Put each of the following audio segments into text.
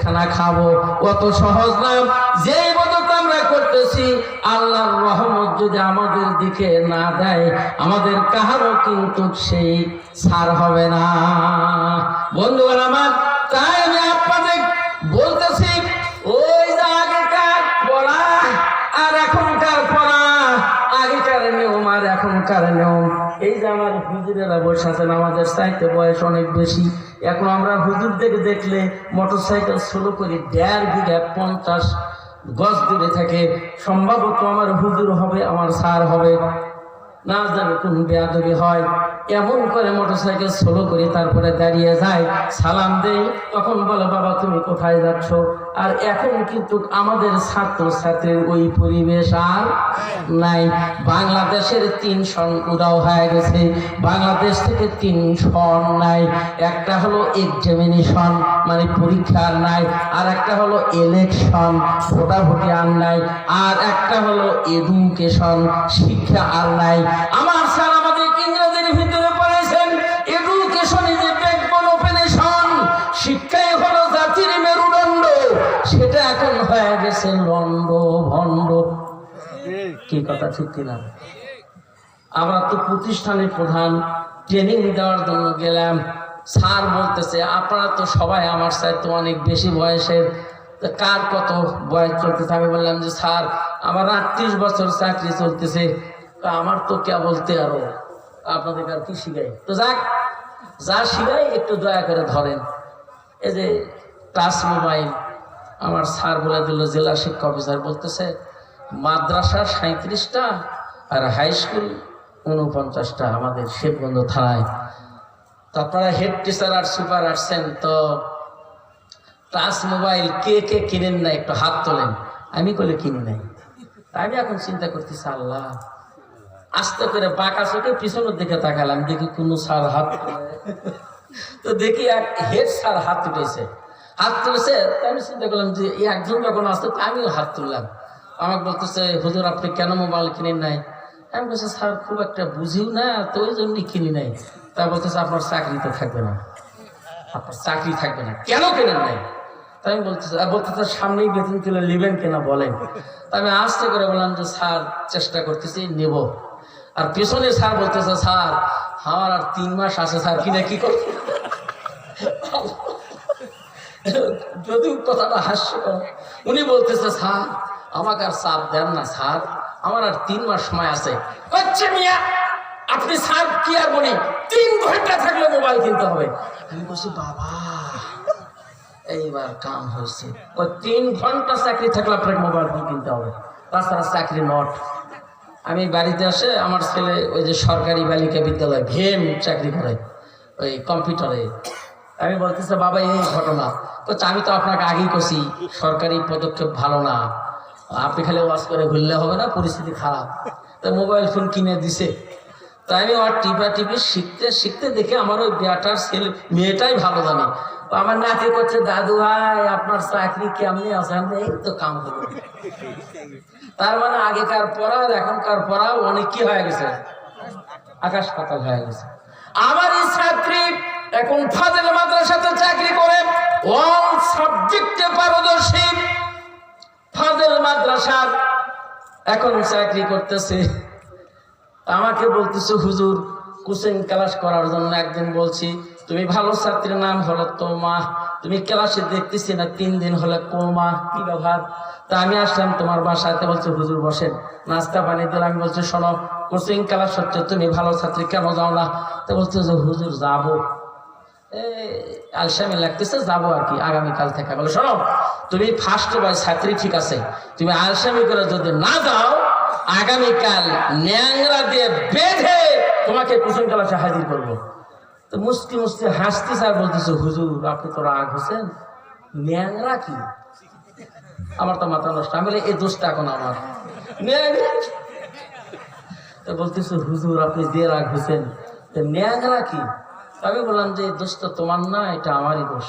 খানা খাব। অত সহজ না। যে ইবাদত আমরা করতেছি, আল্লাহর রহমত যদি আমাদের দিকে না দেয়, আমাদের কাহারও কিন্তু সেই ছাড় হবে না। বন্ধুগণ আমার, তাই আমি আপনাদের বলতেছি, ওই যে আগেকার পড়া আর এখনকার পড়া, আগেকার নিয়ম আর এখনকার নিয়ম। এই যে আমার হুজুরেরা বসে আছেন, আমাদের সাইতে বয়স অনেক বেশি। এখন আমরা হুজুরদের দেখলে মোটর সাইকেল শুরু করি, দেড় বিঘা পঞ্চাশ গজ দূরে থাকে। সম্ভবত আমার হুজুর হবে, আমার সার হবে। না জানে কোন বেয়াদবি হয়। এমন করে মোটরসাইকেল সোলো করে তারপরে দাঁড়িয়ে যায়, সালাম দেই তখন বলে, বাবা, তুমি কোথায় যাচ্ছ? আর এখন কিন্তু আমাদের ছাত্র ছাত্রীর ওই পরিবেশ আর নাই। বাংলাদেশের তিন সন উদাও হয়ে গেছে। বাংলাদেশ থেকে তিন সন নাই। একটা হলো এক্সামিনেশন মানে পরীক্ষার নাই। আর একটা হলো ইলেকশন ভোটাভুটি আর নাই। আর একটা হলো এডুকেশন শিক্ষা আর নাই। আমার কথা ঠিক কিনা? আমরা তো প্রতিষ্ঠানের প্রধান ট্রেনিং দেওয়ার জন্য গেলাম। স্যার বলতেছে, আপনারা তো সবাই আমার সাথে অনেক বেশি বয়সের। কার কত বয়স চলতেছে? আমি বললাম যে, স্যার, আমার আটত্রিশ বছর চাকরি চলতেছে। তো আমার তো কে বলতে আরও? আপনাদের আর কি শিখাই? তো যাক, যা শিখাই, একটু দয়া করে ধরেন। এই যে টাচ মোবাইল, আমার স্যার বলে দিল, জেলা শিক্ষা অফিসার, বলতেছে মাদ্রাসা সাঁত্রিশটা আর হাই স্কুল উনপঞ্চাশটা আমাদের শিবগঞ্জ থানায়। তো আপনারা হেড টিচার আর সুপার আসছেন তো টাচ মোবাইল কে কে কিনেন না একটু হাত তোলেন। আমি কলে কিনি নাই। আমি এখন চিন্তা করতেছি, আল্লাহ, আস্তে করে বাঁকা চোখে পিছনের দিকে তাকালাম, দেখি কোনো সার হাত। তো দেখি এক হেড স্যার হাত তুলেছে। হাত তুলেছে, তো আমি চিন্তা করলাম যে একজন যখন আসতে আমিও হাত তুললাম। আমাকে বলতেছে, হুজুর, আপনি কেন মোবাইল কিনেন নাই? আমি বলছি, স্যার, খুব একটা বুঝিও না, তো ওই জন্যই কিনি নাই। তা বলতেছে, আপনার চাকরি তো থাকবে না। আপনার চাকরি থাকবে না। কেন কেনেন নাই? তাই আমি বলতেছি বলতেছে সামনেই বেতন তুলে নেবেন কিনা বলেন। তা আমি আস্তে করে বললাম যে, স্যার, চেষ্টা করতেছি, নেব। আর পেছনে স্যার বলতেছে, স্যার, আমার আর তিন মাস আছে, স্যার, কিনা কি করব যদিও কথাটা হাস্যকর, উনি বলতেছে, স্যার আমাকে আর চাপ দেন না স্যার আমার আর তিন মাস সময় আছে। হচ্ছে মিয়া, আপনি স্যার কি আর বলি? তিন ঘণ্টা থাকলে মোবাইল কিনতে হবে। আমি বলছি, বাবা, এইবার কাম হয়েছে। ওই তিন ঘণ্টা চাকরি থাকলে আপনাকে মোবাইল ফোন কিনতে হবে। তাছাড়া চাকরি নট। আমি বাড়িতে আসে আমার ছেলে ওই যে সরকারি বালিকা বিদ্যালয়, ভেম চাকরি করে, ওই কম্পিউটারে। আমি বলতেছি, বাবা, এই ঘটনা। বলছে আমি তো আপনাকে আগেই করছি সরকারি পদক্ষেপ ভালো না। আপনি খালি ওয়াশ করে ঘুরলে হবে না, পরিস্থিতি খারাপ। তো মোবাইল ফোন কিনে দিছে। তাই আমি ওর টিপা টিপি শিখতে শিখতে দেখে আমার ওই বেটার ছেলে, মেয়েটাই ভালো জানে। আমার নাতি করছে, দাদু ভাই, আপনার চাকরি কেমনি আছে? আমি এই তো কাম করব তার মানে আগেকার পড়া এখনকার পড়া অনেক কি হয়ে গেছে। আকাশ পাতাল হয়ে গেছে। আমার এই ছাত্রী এখন ফাজেল মাদ্রাসাতে চাকরি করে, অল সাবজেক্টে পারদর্শী। ফাজেল মাদ্রাসার এখন চাকরি করতেছে। আমাকে বলতেছে, হুজুর, কোচিং ক্লাস করার জন্য একদিন বলছি, তুমি ভালো ছাত্রীর নাম হলো তোমা। তুমি ক্লাসে দেখতেছি না, তিন দিন হলে কোমা, কি ব্যবহার তা আমি আসলাম তোমার বাসাতে, বলছে, হুজুর, বসেন। নাস্তা পানি দিলাম, আমি বলছি, শোনো, কোচিং ক্লাস হচ্ছে, তুমি ভালো ছাত্রী কেন যাও না? তো বলছে যে, হুজুর, যাব। আলসামি লাগতেছে, যাব আর কি, আগামীকাল থেকে। বলে, শোনো, তুমি ফার্স্ট বাই ছাত্রী ঠিক আছে, তুমি আলসামি করে যদি না যাও, আগামীকাল ন্যাংরা দিয়ে বেঁধে তোমাকে কুসুম ক্লাসে হাজির করব। তো মুস্তি মুস্তি হাসতে স্যার বলতেছে, হুজুর, আপনি তো রাগ হোসেন, ন্যাংরা কি? আমার তো মাথা নষ্ট, আমি এই দোষটা এখন আমার। তো বলতেছে, হুজুর, আপনি দিয়ে রাগ হোসেন ন্যাংরা কি? আমি বললাম যে দোষ তো তোমার না, এটা আমারই দোষ।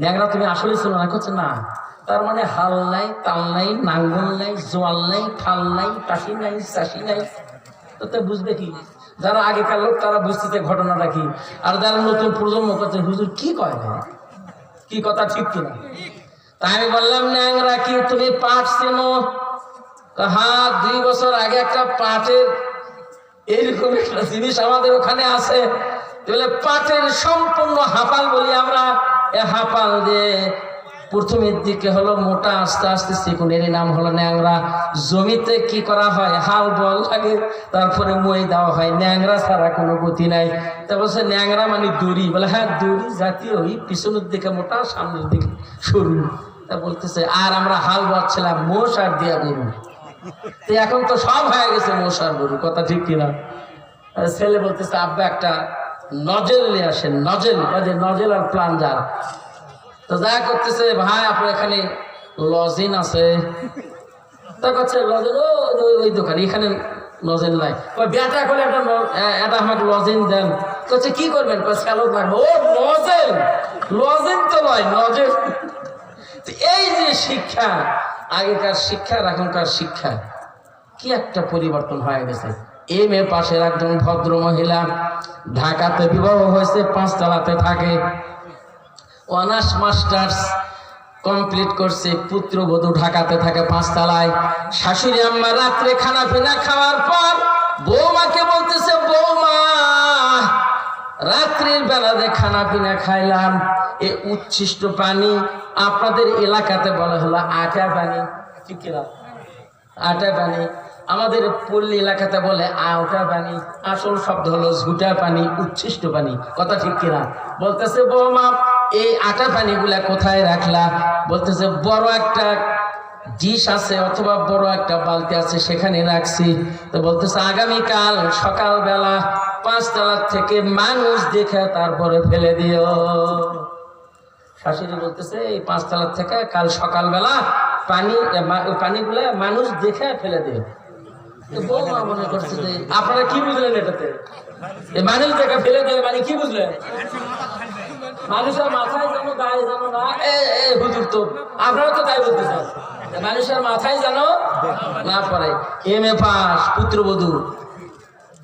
ন্যাংরা, তুমি আসলে ছিল না। করছে না। তার মানে হাল নাই, তাল নাই, নাঙ্গল নাই, জোয়াল নাই ফাল নাই টাসি নাই, চাষি নাই। তো বুঝবে কি? যারা আগেকার লোক, তারা বুঝতেছে ঘটনাটা কি। আর যারা নতুন প্রজন্ম করছে, হুজুর কি কয় না কি কথা ঠিক কিনা? তা আমি বললাম, ন্যাংরা, কি তুমি পাট চেনো? হ্যাঁ দুই বছর আগে একটা পাটের এইরকম একটা জিনিস আমাদের ওখানে আছে। বলে পাটের সম্পূর্ণ হাপাল বলি আমরা। এ হাপাল দিয়ে প্রথমের দিকে হলো মোটা আস্তে আস্তে চিকুনের নাম হলো ন্যাংরা। জমিতে কি করা হয়? হাল বল লাগে। তারপরে মই দেওয়া হয়। ন্যাংরা ছাড়া কোনো গতি নাই। তা বলছে ন্যাংরা মানে দড়ি। বলে হ্যাঁ দড়ি জাতীয়। ওই পিছনের দিকে মোটা, সামনের দিকে সরু। তা বলতেছে, আর আমরা হাল বাচ্ছিলাম মোষ আর দিয়া গরু। এখন তো সব হয়ে গেছে মোষ আর গরু। কথা ঠিক কিনা? ছেলে বলতেছে, আব্বা, একটা নজেল নিয়ে আসেন, নজেল নজেল আর প্লান্ডার তো যা করতেছে, ভাই, আপনার এখানে লজিন আছে। তা করছে, লজেন ওই- দোকান, এখানে নাই। বেটা করে একটা এটা আমাকে দেন। করছে কি করবেন? ও লজেন লজেন তো নয় তো এই যে শিক্ষা, আগেকার শিক্ষা এখনকার শিক্ষা, কি একটা পরিবর্তন হয়ে গেছে। এম এ পাশের একজন ভদ্র মহিলা ঢাকাতে বিবাহ হয়েছে, পাঁচতলাতে থাকে। অনার্স, মাস্টার্স কমপ্লিট করছে, পুত্রবধূ ঢাকাতে থাকে পাঁচতলায়। শাশুড়ি আম্মা রাত্রে খানা পিনা খাওয়ার পর বৌমাকে বলতেছে, বৌমা, রাত্রির বেলাতে খানা পিনা খাইলাম, এ উচ্ছিষ্ট পানি আপনাদের এলাকাতে বলা হলো আটা পানি। ঠিক আটা পানি। আমাদের পল্লী এলাকাতে বলে, আওটা পানি, আসল শব্দ হলো ঝুটা পানি, উচ্ছিষ্ট পানি। কথা ঠিক কিনা? বলতেছে, বৌমা, এই আটা পানিগুলা কোথায় রাখলা? বলতেছে, বড় একটা ডিশ আছে অথবা বড় একটা বালতি আছে সেখানে রাখছি। তো বলতেছে, আগামীকাল সকালবেলা পাঁচতলার থেকে মানুষ দেখে তারপরে ফেলে দিও। শাশুড়ি বলতেছে, এই পাঁচতলার থেকে কাল সকালবেলা পানি পানিগুলা মানুষ দেখে ফেলে তো আপনারা কি বুঝলেন এটাতে? মানুষ দেখে ফেলে মানে কি বুঝলেন? মানুষের মাথায় যেন গায়ে যেন না, এ এ, হুজুর তো, আপনারা তো তাই বলতে চান মানুষের মাথায় না এম এ পাস, পুত্রবধূ।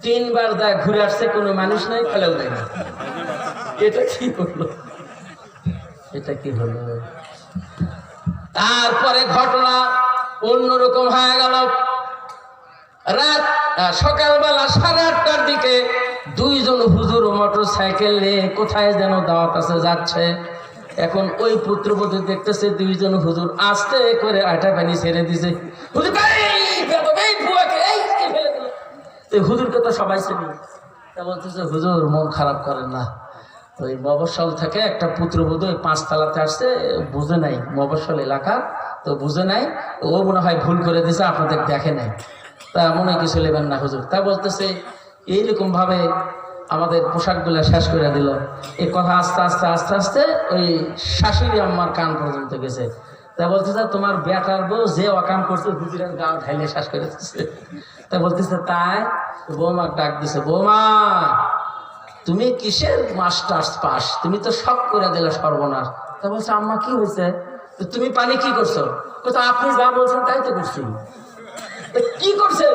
তিনবার দেয় ঘুরে আসছে, কোনো মানুষ নাই, ফেলেও দেয় এটা কি হলো? এটা কি হলো? তারপরে ঘটনা অন্যরকম হয়ে গেল। রাত সকালবেলা সাড়ে আটটার দিকে দুইজন হুজুর মোটর সাইকেল নিয়ে কোথায় যেন দাওয়াত আছে যাচ্ছে। এখন ওই পুত্রবধূ দেখতেছে দুইজন হুজুর আস্তে করে আটা পানি ছেড়ে দিছে। হুজুর হুজুরকে তো সবাই চিনি। তা বলতেছে, হুজুর, মন খারাপ করেন না। ওই মফস্বল থেকে একটা পুত্রবধূ ওই পাঁচতলাতে আসছে, বুঝে নাই মফস্বল এলাকা তো বুঝে নাই। ও মনে হয় ভুল করে দিছে, আপনাদের দেখে নাই। তা মনে কিছু নেবেন না, হুজুর। তা বলতেছে, এইরকম ভাবে আমাদের পোশাকগুলো শেষ করে দিল। এই কথা আস্তে আস্তে আস্তে আস্তে ওই শাশুড়ি আম্মার কান পর্যন্ত গেছে। তা বলতেছে তোমার বেটার বউ যে অকাম করছে হুজুরের গাও ঢাইলে শেষ করে দিচ্ছে তা বলতেছে, তাই? বৌমা ডাক দিছে, বৌমা, তুমি কিসের মাস্টার্স পাস? তুমি তো সব করে দিলে সর্বনাশ। তা বলছে, আম্মা, কি হয়েছে? তুমি পানি কি করছ? আপনি যা বলছেন তাই তো করছি। কি করছে?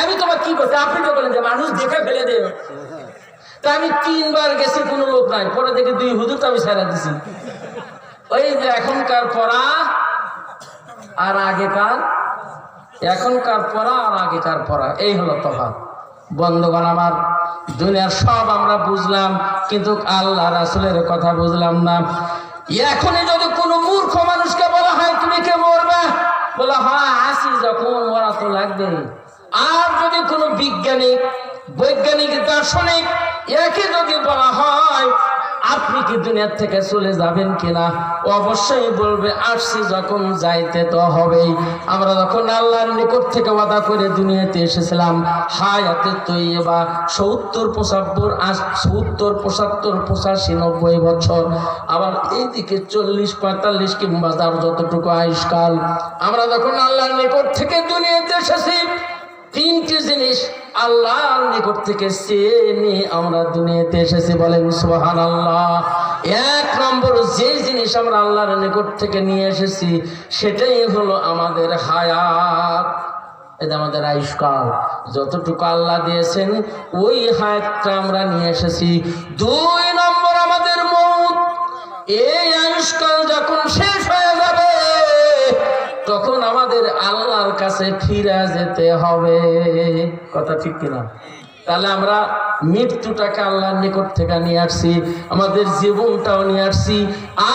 আমি তোমার কি করছি আপনি তো বলেন যে মানুষ দেখে ফেলে দে তা আমি তিনবার গেছি, কোনো লোক নাই। পরে দেখে দুই হুজুর তো আমি ছেড়ে দিছি। ওই যে এখনকার পড়া আর আগেকার, এখনকার পড়া আর আগেকার পড়া। এই হলো তফাৎ। বন্ধুগণ, আমার দুনিয়ার সব আমরা বুঝলাম, কিন্তু আল্লাহ রাসুলের কথা বুঝলাম না। এখনই যদি কোনো মূর্খ মানুষকে বলা হয়, আসি যখন, ওরা তো লাগবে। আর যদি কোনো বিজ্ঞানিক বৈজ্ঞানিক, দার্শনিক, একে যদি বলা হয় আপনি কি দুনিয়ার থেকে চলে যাবেন কিনা? অবশ্যই বলবে আসছি যখন যাইতে তো হবেই। আমরা যখন আল্লাহর নিকট থেকে ওয়াদা করে দুনিয়াতে এসেছিলাম, হায়াতে তৈবা সত্তর পঁচাত্তর সত্তর পঁচাত্তর পঁচাশি নব্বই বছর, আবার এইদিকে চল্লিশ পঁয়তাল্লিশ কিংবা তার যতটুকু আয়ুষ্কাল। আমরা যখন আল্লাহর নিকট থেকে দুনিয়াতে এসেছি তিনটি জিনিস আল্লাহর নিকট থেকে চেয়ে নিয়ে আমরা দুনিয়াতে এসেছি বলেন সোহান আল্লাহ এক নম্বর যে জিনিস আমরা আল্লাহর নিকট থেকে নিয়ে এসেছি, সেটাই হলো আমাদের হায়াত। এটা আমাদের আয়ুষ্কাল, যতটুকু আল্লাহ দিয়েছেন, ওই হায়াতটা আমরা নিয়ে এসেছি। দুই নম্বর আমাদের মৌত। এই কাছে ফিরে যেতে হবে। কথা ঠিক কিনা? তাহলে আমরা মৃত্যুটাকে আল্লাহর নিকট থেকে নিয়ে আসছি, আমাদের জীবনটাও নিয়ে আসছি।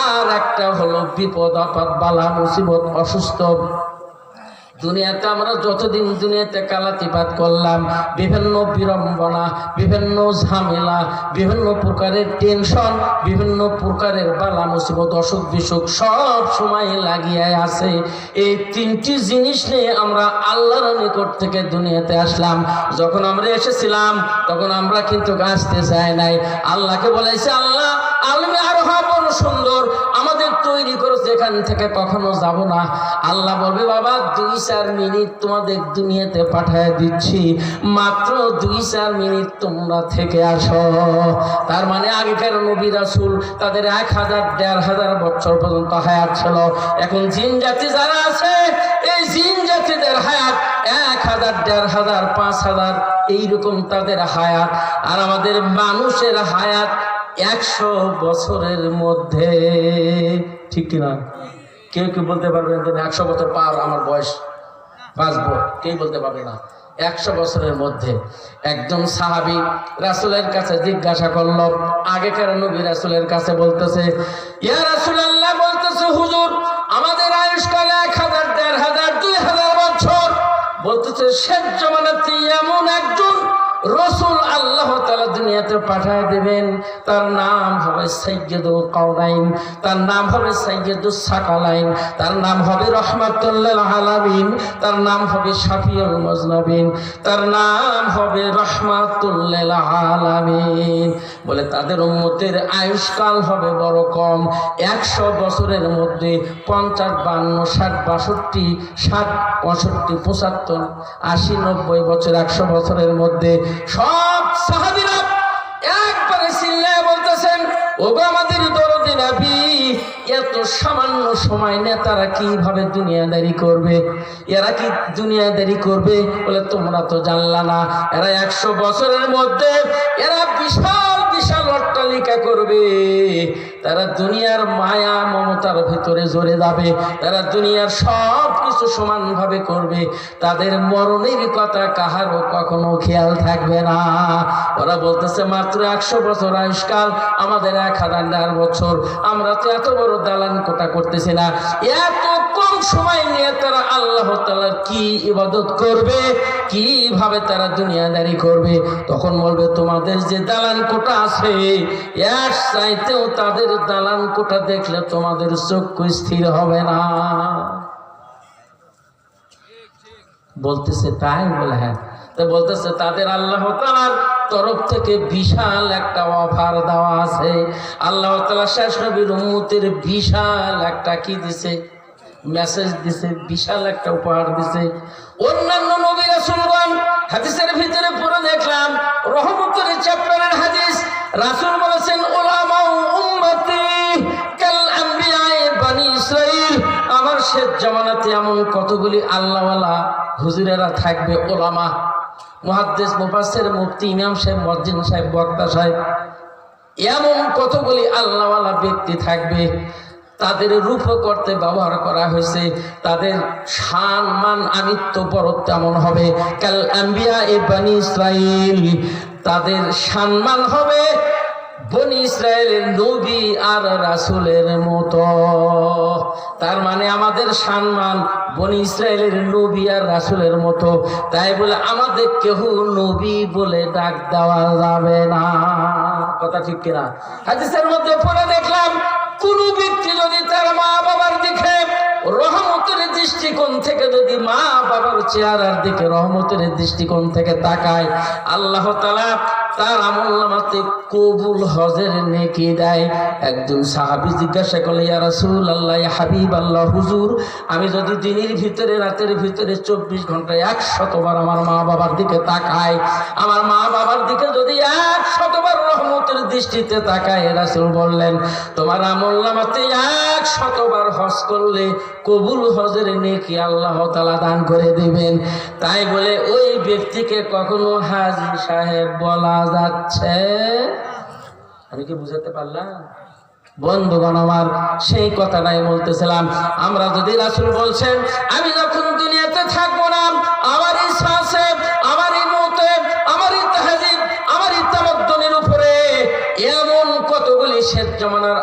আর একটা হলো বিপদ আপাত বালা, মুসিবত, অসুস্থ দুনিয়াতে আমরা যতদিন দুনিয়াতে কালাতিপাত করলাম, বিভিন্ন বিড়ম্বনা, বিভিন্ন ঝামেলা, বিভিন্ন প্রকারের টেনশন বিভিন্ন প্রকারের বালা মুসিবত অসুখ বিসুখ সব সময় লাগিয়ে আছে। এই তিনটি জিনিস নিয়ে আমরা আল্লাহর নিকট থেকে দুনিয়াতে আসলাম। যখন আমরা এসেছিলাম, তখন আমরা কিন্তু আসতে চাই নাই। আল্লাহকে বলেছে, আল্লাহ, আলমে আরও বড় সুন্দর আমাদের তৈরি করেছে, এখান থেকে কখনো যাব না। আল্লাহ বলবে, বাবা, দুই চার মিনিট তোমাদের দুনিয়াতে পাঠায় দিচ্ছি। মাত্র দুই চার মিনিট তোমরা থেকে আসো। তার মানে আগেকার নবী রাসুল তাদের এক হাজার, দেড় হাজার বছর পর্যন্ত হায়াত ছিল। এখন জিন জাতি যারা আছে, এই জিন জাতিদের হায়াত এক হাজার, দেড় হাজার, পাঁচ হাজার, এইরকম তাদের হায়াত। আর আমাদের মানুষের হায়াত একশো বছরের মধ্যে। ঠিক কিনা? কেউ কেউ বলতে পারবেন একশো বছর পার আমার বয়স? বাঁচব কেউ বলতে পারবে না। একশো বছরের মধ্যে। একজন সাহাবি রাসুলের কাছে জিজ্ঞাসা করল, আগেকার নবী রাসুলের কাছে বলতেছে, ইয়া রাসুল আল্লাহ বলতেছে, হুজুর দুনিয়াতে পাঠায় দেবেন। তার নাম হবে সৈয়দুল কাউনাইন তার নাম হবে সৈয়দুল সাকালাইন, তার নাম হবে রহমাতুল্লাহ আলামিন, তার নাম হবে শাফিউল মজনবিন, তার নাম হবে রহমাতুল্লাহ আলামিন। বলে তাদের উম্মতের আয়ুষ্কাল হবে বড় কম। একশো বছরের মধ্যে পঞ্চাশ, বান্ন, ষাট, বাষট্টি, ষাট, পঁয়ষট্টি, পঁচাত্তর, আশি, নব্বই বছর, একশো বছরের মধ্যে সব সাহাবিরা আমাদের এত সামান্য সময় নেতারা কীভাবে দুনিয়াদারি করবে? এরা কি দুনিয়াদারি করবে বলে তোমরা তো জানলা না? এরা একশো বছরের মধ্যে এরা বিশাল বিশাল অট্টালিকা করবে। তারা দুনিয়ার মায়া, মমতার ভেতরে জড়ে যাবে। তারা দুনিয়ার সব কিছু সমানভাবে করবে, তাদের মরণের কথা কাহারও কখনো খেয়াল থাকবে না। ওরা বলতেছে, মাত্র একশো বছর আয়ুষ্কাল, আমাদের এক হাজার বছর। আমরা তো এত বড় দালান কোটা করতেছি না। এত কম সময় নিয়ে তারা আল্লাহ তালার কি ইবাদত করবে? কীভাবে তারা দুনিয়াদারি করবে? তখন বলবে, তোমাদের যে দালান কোটা আছে, এর চাইতেও তাদের দালান কোটা দেখলে তোমাদের চক্ষু স্থির হবে না। বলতেছে, তাই? বলে হ্যাঁ। তো বলতেছে, তাদের আল্লাহ তালার তরফ থেকে বিশাল একটা অফার দেওয়া আছে। আল্লাহ তালা শেষ নবীর উম্মতের বিশাল একটা কি দিছে? মেসেজ দিছে, বিশাল একটা উপহার দিছে। অন্যান্য নবী রাসূলগণ হাদিসের ভিতরে পুরো দেখলাম, রহমতের চ্যাপ্টারের হাদিস, রাসূল বলেছেন ওলামা উম্মতি আমার শেষ জামানাতে এমন কতগুলি আল্লাহওয়ালা হুজুরেরা থাকবে ওলামা, মুহাদ্দিস মুফাসসির মুফতি, ইমাম সাহেব মসজিদ সাহেব, বক্তা সাহেব। এমন কতগুলি আল্লাহওয়ালা ব্যক্তি থাকবে, তাদের রূপ করতে ব্যবহার করা হয়েছে, তাদের শান, মান আমিত্ব বরত্ব হবে? কাল আম্বিয়া এ বানি ইসরাইল, তাদের সম্মান হবে বনি ইসরায়েলের নবী আর রাসুলের মতো। তার মানে আমাদের সম্মান বনি ইসরায়েলের নবী আর রাসুলের মতো। তাই বলে আমাদের কেহ নবী বলে ডাক দেওয়া যাবে না। কথা ঠিক কিনা? হাদিসের মধ্যে পরে দেখলাম, কোন ব্যক্তি যদি তার মা বাবার দিকে রহমতের দৃষ্টিকোণ থেকে যদি মা বাবার চেহারার দিকে রহমতের দৃষ্টিকোণ থেকে তাকায়, আল্লাহ তালা তার আমল নামাতে কবুল হজের নেকি দেয়। একজন সাহাবি জিজ্ঞাসা করলে, ইয়া আল্লাহ হাবিব আল্লাহ হুজুর, আমি যদি দিনের ভিতরে, রাতের ভিতরে চব্বিশ ঘন্টায় এক শতবার আমার মা বাবার দিকে তাকাই, আমার মা বাবার দিকে যদি এক শতবার রহমতের দৃষ্টিতে তাকায় রাসূল বললেন, তোমার আমল নামাতে এক শতবার হজ করলে কবুল হজের নেকি আল্লাহ তালা দান করে দেবেন। তাই বলে, ওই ব্যক্তিকে কখনো হাজি সাহেব বলা যাচ্ছে। আমি কি বুঝাতে পারলাম? বন্ধুগণ আমার সেই কথাটাই বলতেছিলাম। আমরা যদি রাসুল বলছেন, আমি যখন দুনিয়াতে থাকব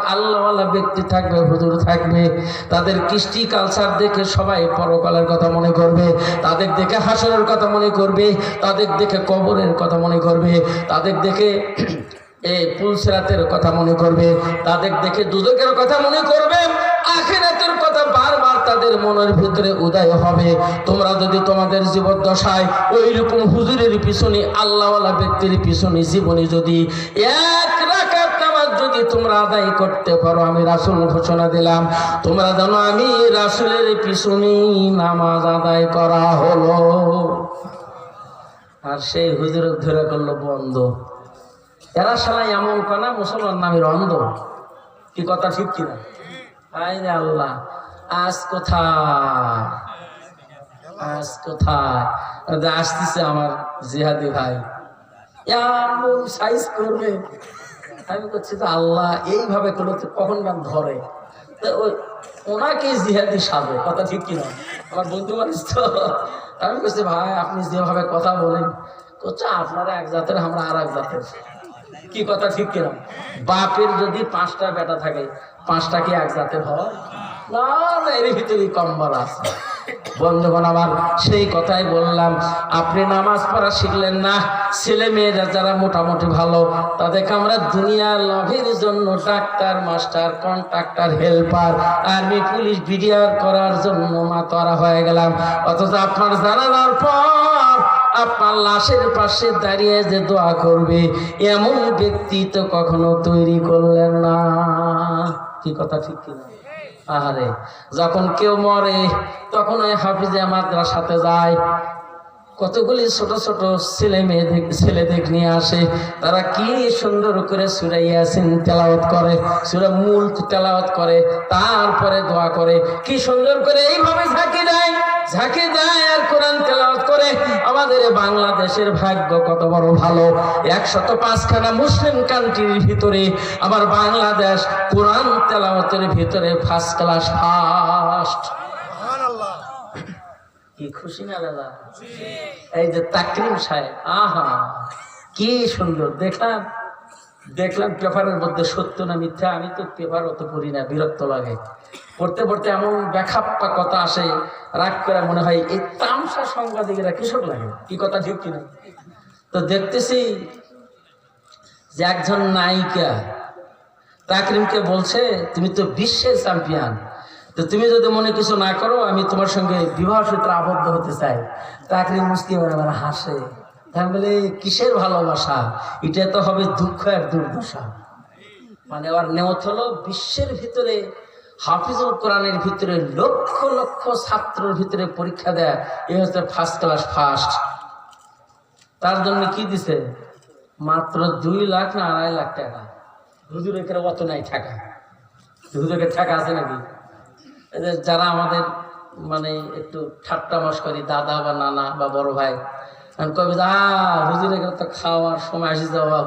আল্লাহওয়ালা ব্যক্তি থাকবে, হুজুর থাকবে, তাদের কৃষ্টি কালচার দেখে সবাই পরকালের কথা মনে করবে, তাদের দেখে হাসরের কথা মনে করবে, তাদের দেখে কবরের কথা মনে করবে, তাদের দেখে এই পুলসেরাতের কথা মনে করবে, তাদের দেখে দুদকের কথা মনে করবে, আখেরাতের কথা বারবার তাদের মনের ভিতরে উদয় হবে। তোমরা যদি তোমাদের জীবদ্দশায় ওই রকম হুজুরের পিছনে, আল্লাহওয়ালা ব্যক্তির পিছনে জীবনে যদি এক তোমরা আদায় করতে পারো, আমি রাসূল ঘোষণা দিলাম। তোমরা জানো আমি রাসূলের পিছনে নামাজ আদায় করা হলো। আর সেই হুজুর ধরে করল বন্ধ। এরা শালা এমন কানা মুসলমান নামের অন্ধ কি কথা, ঠিক কিনা হাই রে আল্লাহ, আজ কোথায়? আজ কোথায়? আসতেছে আমার জিহাদি ভাই। সাইজ করবে। আমি করছি তো আল্লাহ এইভাবে করলে তো কখন গান ধরে? ওই ওনাকে জিহাদি সাবে কথা ঠিক কিনা? আমার বন্ধু মানুষ তো। আমি বলছি, ভাই, আপনি যেভাবে কথা বলেন করছে আপনারা এক জাতের, আমরা আর এক জাতের। কি কথা ঠিক কিনা? বাপের যদি পাঁচটা বেটা থাকে, পাঁচটা কি এক জাতের হয়? না না, এর ভিতরে কম্বল আছে। বন্ধুগণ, আমার সেই কথাই বললাম। আপনি নামাজ পড়া শিখলেন না? ছেলে মেয়েরা যারা মোটামুটি ভালো, তাদেরকে আমরা দুনিয়ার লাভের জন্য doctor, master, contractor, helper, army, police, BDR করার জন্য মাতোয়ারা হয়ে গেলাম। অথচ আপনার জানানোর পর আপনার লাশের পাশে দাঁড়িয়ে যে দোয়া করবে, এমন ব্যক্তি তো কখনো তৈরি করলেন না। কি কথা, ঠিক কিনা? আহারে, যখন কেউ মরে, তখন ওই হাফিজে মাদ্রাসাতে যায়। কতগুলি ছোট ছোট ছেলে মেয়েদের ছেলেদের নিয়ে আসে। তারা কি সুন্দর করে সুরাইয়াসিন তেলাওয়াত করে, সুরা মূল তেলাওয়াত করে, তারপরে দোয়া করে। কি সুন্দর করে এইভাবে ঝাঁকি দেয়। ঝাঁকি দেয় আর কোরআন তেলাওয়াত করে। আমাদের বাংলাদেশের ভাগ্য কত বড় ভালো। একশত পাঁচখানা মুসলিম কান্ট্রির ভিতরে আমার বাংলাদেশ কোরআন তেলাওয়াতের ভিতরে ফার্স্ট ক্লাস ফার্স্ট কি খুশি না দাদা? এই যে তাকরিম সাহেব আহা কি সুন্দর দেখলাম। দেখলাম পেপারের মধ্যে সত্য না মিথ্যা, আমি তো পেপার অত পড়ি না, বিরক্ত লাগে। পড়তে পড়তে এমন ব্যাখাপ্পা কথা আসে, রাগ করে মনে হয়, এই তামসা সাংবাদিকেরা কৃষক লাগে? কি কথা, ঠিক কিনা? তো দেখতেছি যে একজন নায়িকা তাকরিমকে বলছে, তুমি তো বিশ্বের চ্যাম্পিয়ন। তো তুমি যদি মনে কিছু না করো, আমি তোমার সঙ্গে বিবাহ সূত্রে আবদ্ধ হতে চাই। তাকরিম মুসলিম হাসে। তাই বলে কিসের ভালোবাসা? এটা তো হবে দুঃখ আর দুর্দশা। মানে ওর নেওত হলো বিশ্বের ভিতরে, হাফিজুল কোরআনের ভিতরে লক্ষ লক্ষ ছাত্রের ভিতরে পরীক্ষা দেয়, এ হচ্ছে ফার্স্ট ক্লাস ফার্স্ট তার জন্য কি দিছে? মাত্র দুই লাখ না আড়াই লাখ টাকা। হুজুরের কেন অত নাই টাকা হুজুরের টাকা আছে নাকি? যারা আমাদের মানে একটু ঠাট্টা মাস করি, দাদা বা নানা বা বড় ভাই কবে যা রেখে তো খাওয়ার সময় আসি যাওয়া।